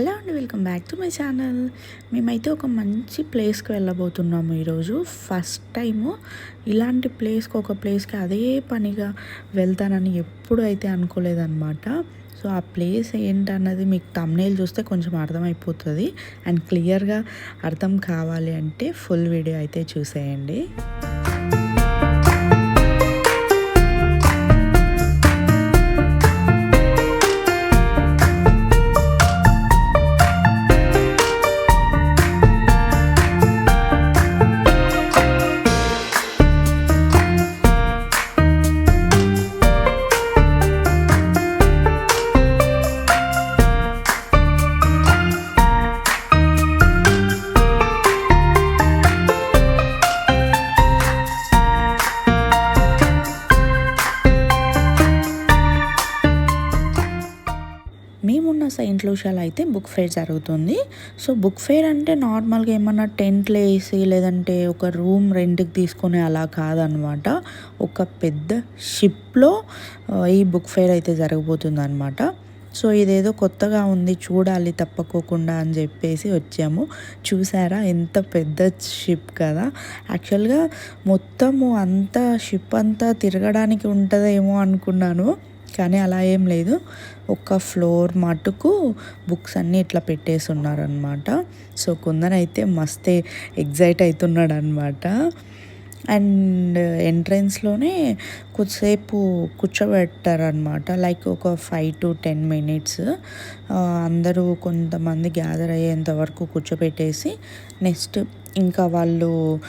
Hello అండి welcome back to my channel. మేమైతే ఒక మంచి ప్లేస్కి వెళ్ళబోతున్నాము ఈరోజు. ఫస్ట్ టైము ఇలాంటి ప్లేస్కి ఒక ప్లేస్కి అదే పనిగా వెళ్తానని ఎప్పుడు అయితే అనుకోలేదన్నమాట. సో ఆ ప్లేస్ ఏంటన్నది మీకు తమ్నేల్ చూస్తే కొంచెం అర్థమైపోతుంది. అండ్ క్లియర్గా అర్థం కావాలి అంటే ఫుల్ వీడియో అయితే చూసేయండి. మేమున్న సెయింట్ లూషియాలో అయితే బుక్ ఫేర్ జరుగుతుంది. సో బుక్ ఫేర్ అంటే నార్మల్గా ఏమన్నా టెంట్లు వేసి లేదంటే ఒక రూమ్ రెంట్కి తీసుకునే అలా కాదనమాట. ఒక పెద్ద షిప్లో ఈ బుక్ ఫేర్ అయితే జరగబోతుంది అనమాట సో ఇదేదో కొత్తగా ఉంది చూడాలి తప్పకోకుండా అని చెప్పేసి వచ్చాము. చూసారా? ఎంత పెద్ద షిప్ కదా! యాక్చువల్గా మొత్తము అంతా షిప్ అంతా తిరగడానికి ఉంటుందేమో అనుకున్నాను. కానీ అలా ఏం లేదు. ఒక ఫ్లోర్ మటుకు బుక్స్ అన్నీ ఇట్లా పెట్టేసి ఉన్నారనమాట సో కొందరైతే మస్తే ఎగ్జైట్ అవుతున్నాడు అనమాట అండ్ ఎంట్రన్స్లోనే కొద్దిసేపు కూర్చోబెట్టారనమాట లైక్ ఒక ఫైవ్ టు టెన్ మినిట్స్. అందరూ కొంతమంది గ్యాదర్ అయ్యేంత వరకు కూర్చోబెట్టేసి నెక్స్ట్ ఇంకా వాళ్ళు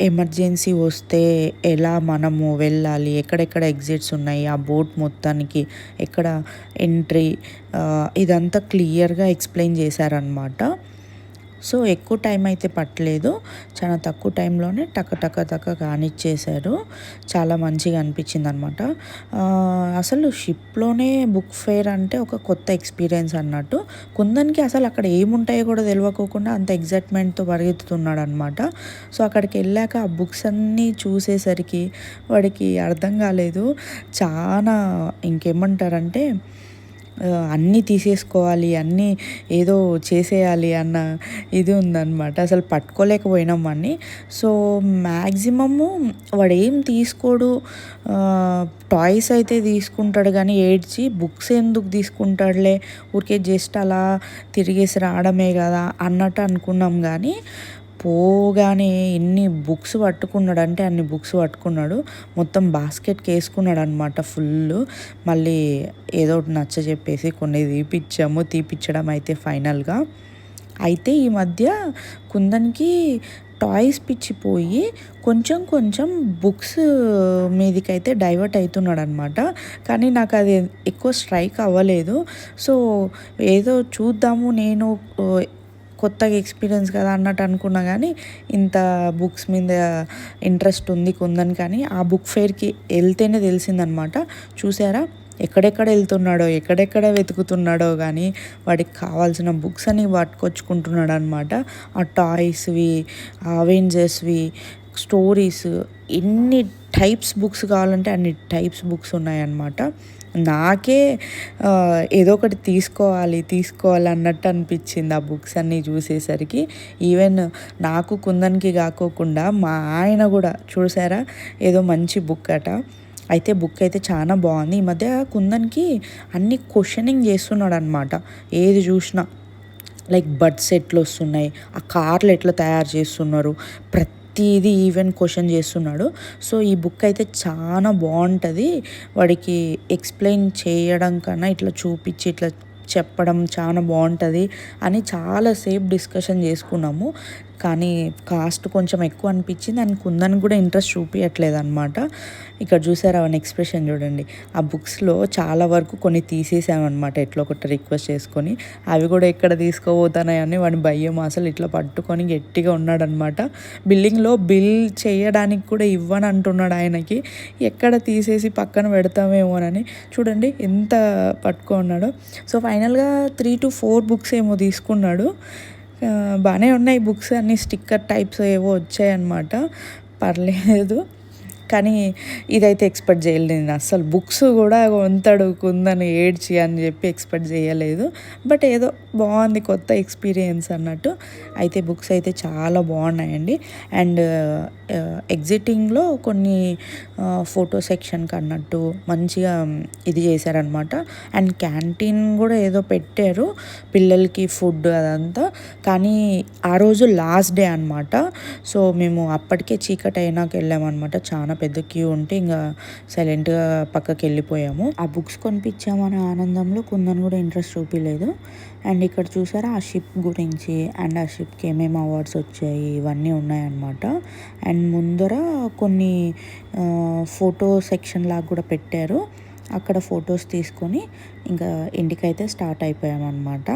ఎమర్జెన్సీ వస్తే ఎలా మనము వెళ్ళాలి ఎక్కడెక్కడ ఎగ్జిట్స్ ఉన్నాయి ఆ బోట్ మొత్తానికి ఎక్కడ ఎంట్రీ ఇదంతా క్లియర్గా ఎక్స్ప్లెయిన్ చేశారనమాట సో ఎక్కువ టైం అయితే పట్టలేదు. చాలా తక్కువ టైంలోనే టక టక టక కానిచ్చేశారు. చాలా మంచిగా అనిపించింది అనమాట అసలు షిప్లోనే బుక్ ఫేర్ అంటే ఒక కొత్త ఎక్స్పీరియన్స్ అన్నట్టు. కుందన్కి అసలు అక్కడ ఏముంటాయో కూడా తెలియకోకుండా అంత ఎగ్జైట్మెంట్తో పరిగెత్తుతున్నాడు అనమాట సో అక్కడికి వెళ్ళాక ఆ బుక్స్ అన్నీ చూసేసరికి వాడికి అర్థం కాలేదు. చాలా ఇంకేమంటారంటే అన్నీ తీసేసుకోవాలి అన్నీ ఏదో చేసేయాలి అన్న ఇది ఉందన్నమాట. అసలు పట్టుకోలేకపోయినాం అన్నీ. సో మ్యాక్సిమము వాడు ఏం తీసుకోడు టాయ్స్ అయితే తీసుకుంటాడు కానీ ఏడ్చి బుక్స్ ఎందుకు తీసుకుంటాడులే? ఊరికే జస్ట్ అలా తిరిగేసి రావడమే కదా అన్నట్టు అనుకున్నాం కానీ పోగానే ఎన్ని బుక్స్ పట్టుకున్నాడు అంటే అన్ని బుక్స్ పట్టుకున్నాడు. మొత్తం బాస్కెట్కి వేసుకున్నాడు అనమాట ఫుల్ మళ్ళీ ఏదో ఒకటి నచ్చ చెప్పేసి కొన్ని తీపిచ్చాము. తీపిచ్చడం అయితే ఫైనల్గా. అయితే ఈ మధ్య కుందన్కి టాయ్స్ పిచ్చిపోయి కొంచెం కొంచెం బుక్స్ మీదకైతే డైవర్ట్ అవుతున్నాడు అనమాట కానీ నాకు అది ఎక్కువ స్ట్రైక్ అవ్వలేదు. సో ఏదో చూద్దాము నేను కొత్తగా ఎక్స్పీరియన్స్ కదా అన్నట్టు అనుకున్నా కానీ ఇంత బుక్స్ మీద ఇంట్రెస్ట్ ఉంది కొందని కానీ ఆ బుక్ ఫేర్కి వెళ్తేనే తెలిసిందనమాట. చూసారా? ఎక్కడెక్కడ వెళ్తున్నాడో ఎక్కడెక్కడ వెతుకుతున్నాడో కానీ వాడికి కావాల్సిన బుక్స్ అని పట్టుకొచ్చుకుంటున్నాడు అనమాట ఆ టాయ్స్వి అవెంజర్స్వి స్టోరీస్ ఎన్ని టైప్స్ బుక్స్ కావాలంటే అన్ని టైప్స్ బుక్స్ ఉన్నాయన్నమాట. నాకే ఏదో ఒకటి తీసుకోవాలి తీసుకోవాలి అన్నట్టు అనిపించింది ఆ బుక్స్ అన్నీ చూసేసరికి. ఈవెన్ నాకు కుందన్కి కాకోకుండా మా ఆయన కూడా చూసారా? ఏదో మంచి బుక్ అట. అయితే బుక్ అయితే చాలా బాగుంది. ఈ మధ్య కుందన్కి అన్ని క్వశ్చనింగ్ చేస్తున్నాడు అనమాట ఏది చూసినా. లైక్ బడ్స్ ఎట్లా వస్తున్నాయి ఆ కార్లు ఎట్లా తయారు చేస్తున్నారు ప్రతి ప్రతిదీ ఈవెన్ క్వశ్చన్ చేస్తున్నాడు. సో ఈ బుక్ అయితే చాలా బాగుంటుంది. వాడికి ఎక్స్ప్లెయిన్ చేయడం కన్నా ఇట్లా చూపించి ఇట్లా చెప్పడం చాలా బాగుంటుంది అని చాలాసేపు డిస్కషన్ చేసుకున్నాము. కానీ కాస్ట్ కొంచెం ఎక్కువ అనిపించింది. అండ్ కుందని కూడా ఇంట్రెస్ట్ చూపించట్లేదు అనమాట ఇక్కడ చూసారు అవన్నీ ఎక్స్ప్రెషన్ చూడండి. ఆ బుక్స్లో చాలా వరకు కొన్ని తీసేసామన్నమాట. ఎట్లా ఒకటి రిక్వెస్ట్ చేసుకొని అవి కూడా ఎక్కడ తీసుకోబోతున్నాయని వాడి భయం అసలు. ఇట్లా పట్టుకొని గట్టిగా ఉన్నాడనమాట బిల్డింగ్లో బిల్ చేయడానికి కూడా ఇవ్వని అంటున్నాడు ఆయనకి. ఎక్కడ తీసేసి పక్కన పెడతామేమోనని చూడండి ఎంత పట్టుకున్నాడో సో ఫైనల్గా త్రీ టు ఫోర్ బుక్స్ ఏమో తీసుకున్నాడు. బాగానే ఉన్నాయి బుక్స్ అన్ని స్టిక్కర్ టైప్స్ ఏవో వచ్చాయన్నమాట. పర్లేదు. కానీ ఇదైతే ఎక్స్పెక్ట్ చేయలేదు నేను. అస్సలు బుక్స్ కూడా కొంతడు కుందని ఏడ్చి అని చెప్పి ఎక్స్పెక్ట్ చేయలేదు. బట్ ఏదో బాగుంది కొత్త ఎక్స్పీరియన్స్ అన్నట్టు. అయితే బుక్స్ అయితే చాలా బాగున్నాయండి. అండ్ ఎగ్జిటింగ్లో కొన్ని ఫోటో సెక్షన్కి అన్నట్టు మంచిగా ఇది చేశారనమాట అండ్ క్యాంటీన్ కూడా ఏదో పెట్టారు పిల్లలకి ఫుడ్ అదంతా. కానీ ఆ రోజు లాస్ట్ డే అనమాట సో మేము అప్పటికే చీకటి అయినాక వెళ్ళామన్నమాట. చాలా పెద్ద క్యూ ఉంటే ఇంకా సైలెంట్గా పక్కకి వెళ్ళిపోయాము ఆ బుక్స్ కొనిపించామనే ఆనందంలో కుందని కూడా ఇంట్రెస్ట్ చూపించలేదు అండ్ ఇక్కడ చూసారా ఆ షిప్ గురించి అండ్ ఆ షిప్కి ఏమేమి అవార్డ్స్ వచ్చాయి ఇవన్నీ ఉన్నాయన్నమాట. అండ్ ముందర కొన్ని ఫోటో సెక్షన్ లాగా కూడా పెట్టారు. అక్కడ ఫొటోస్ తీసుకొని ఇంకా ఇంటికైతే స్టార్ట్ అయిపోయామన్నమాట.